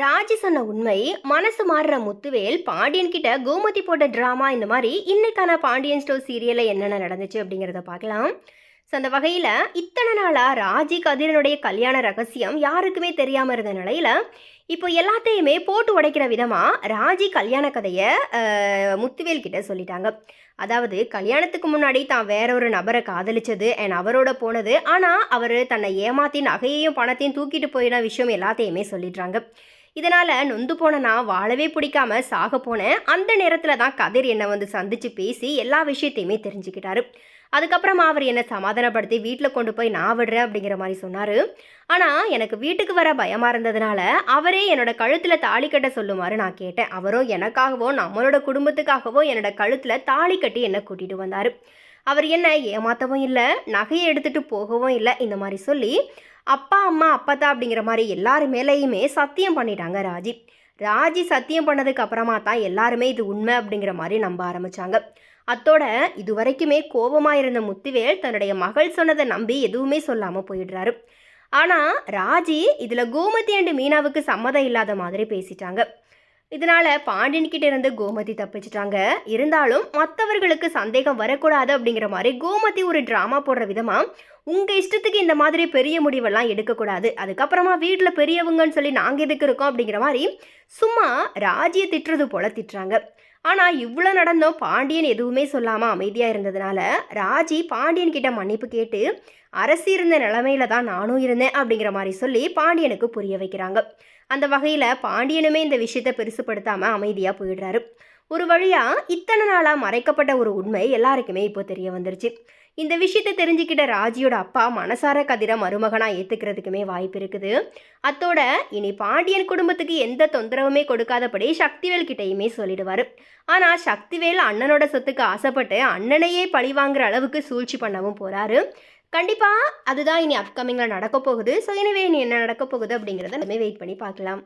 ராஜி சொன்ன உண்மை மனசு மாறுற முத்துவேல் பாண்டியன் கிட்ட கோமதி போட்ட ட்ராமா இந்த மாதிரி இன்னைக்கான பாண்டியன் ஸ்டோர் சீரியலில் என்னென்ன நடந்துச்சு அப்படிங்கிறத பார்க்கலாம். ஸோ அந்த வகையில் இத்தனை நாளாக ராஜி கதிரனுடைய கல்யாண ரகசியம் யாருக்குமே தெரியாமல் இருந்த நிலையில் இப்போ எல்லாத்தையுமே போட்டு உடைக்கிற விதமாக ராஜி கல்யாண கதையை முத்துவேல் கிட்ட சொல்லிட்டாங்க. அதாவது கல்யாணத்துக்கு முன்னாடி தான் வேற ஒரு நபரை காதலிச்சது அண்ட் அவரோட போனது. ஆனால் அவர் தன்னை ஏமாத்தி நகையையும் பணத்தையும் தூக்கிட்டு போயின விஷயம் எல்லாத்தையுமே சொல்லிடுறாங்க. இதனால் நொந்து போன நான் வாழவே பிடிக்காம சாக போனேன். அந்த நேரத்தில் தான் கதிர் என்னை வந்து சந்திச்சு பேசி எல்லா விஷயத்தையுமே தெரிஞ்சுக்கிட்டாரு. அதுக்கப்புறமா அவர் என்னை சமாதானப்படுத்தி வீட்டில் கொண்டு போய் நான் விடுறேன் அப்படிங்கிற மாதிரி சொன்னார். ஆனால் எனக்கு வீட்டுக்கு வர பயமாக இருந்ததுனால அவரே என்னோட கழுத்தில் தாலி கட்ட சொல்லுமாறு நான் கேட்டேன். அவரும் எனக்காகவோ நம்மளோட குடும்பத்துக்காகவோ என்னோட கழுத்தில் தாலி கட்டி என்னை கூட்டிகிட்டு வந்தார். அவர் என்ன ஏமாற்றவும் இல்லை நகையை எடுத்துகிட்டு போகவும் இல்லை இந்த மாதிரி சொல்லி அப்பா அம்மா அப்பத்தா அப்படிங்கிற மாதிரி எல்லாரு மேலேயுமே சத்தியம் பண்ணிட்டாங்க ராஜி. ராஜி சத்தியம் பண்ணதுக்கு அப்புறமா தான் எல்லாருமே இது உண்மை அப்படிங்கிற மாதிரி நம்ப ஆரம்பிச்சாங்க. அத்தோட இது வரைக்குமே கோபமாக இருந்த முத்துவேல் தன்னுடைய மகள் சொன்னதை நம்பி எதுவுமே சொல்லாமல் போயிடுறாரு. ஆனால் ராஜி இதில் கோமதி அண்டு மீனாவுக்கு சம்மதம் இல்லாத மாதிரி பேசிட்டாங்க. இதனால பாண்டியன்கிட்ட இருந்து கோமதி தப்பிச்சிட்டாங்க. இருந்தாலும் மற்றவர்களுக்கு சந்தேகம் வரக்கூடாது அப்படிங்கிற மாதிரி கோமதி ஒரு ட்ராமா போடுற விதமா உங்க இஷ்டத்துக்கு இந்த மாதிரி பெரிய முடிவெல்லாம் எடுக்கக்கூடாது. அதுக்கப்புறமா வீட்டில் பெரியவங்கன்னு சொல்லி நாங்கள் எதுக்கு இருக்கோம் அப்படிங்கிற மாதிரி சும்மா ராஜியை திட்டுறது போல திட்டுறாங்க. ஆனால் இவ்வளோ நடந்தோம் பாண்டியன் எதுவுமே சொல்லாமல் அமைதியாக இருந்ததுனால ராஜி பாண்டியன் கிட்ட மன்னிப்பு கேட்டு அரசு இருந்த நிலமையில தான் நானும் இருந்தேன் அப்படிங்கிற மாதிரி சொல்லி பாண்டியனுக்கு புரிய வைக்கிறாங்க. அந்த வகையில் பாண்டியனுமே இந்த விஷயத்தை பெருசுப்படுத்தாமல் அமைதியாக போயிடுறாரு. ஒரு வழியாக இத்தனை நாளாக மறைக்கப்பட்ட ஒரு உண்மை எல்லாருக்குமே இப்போ தெரிய வந்துருச்சு. இந்த விஷயத்தை தெரிஞ்சுக்கிட்ட ராஜியோட அப்பா மனசார கதிர மருமகனாக ஏற்றுக்கிறதுக்குமே வாய்ப்பு இருக்குது. அத்தோட இனி பாண்டியன் குடும்பத்துக்கு எந்த தொந்தரவுமே கொடுக்காதபடி சக்திவேல் கிட்டேயுமே சொல்லிடுவார். ஆனால் சக்திவேல் அண்ணனோட சொத்துக்கு ஆசைப்பட்டு அண்ணனையே பழி வாங்குற அளவுக்கு சூழ்ச்சி பண்ணவும் போகிறாரு கண்டிப்பாக அதுதான் இனி அப்கமிங்கில் நடக்க போகுது. ஸோ எனவே இனி என்ன நடக்க போகுது அப்படிங்கிறத நம்ம வெயிட் பண்ணி பார்க்கலாம்.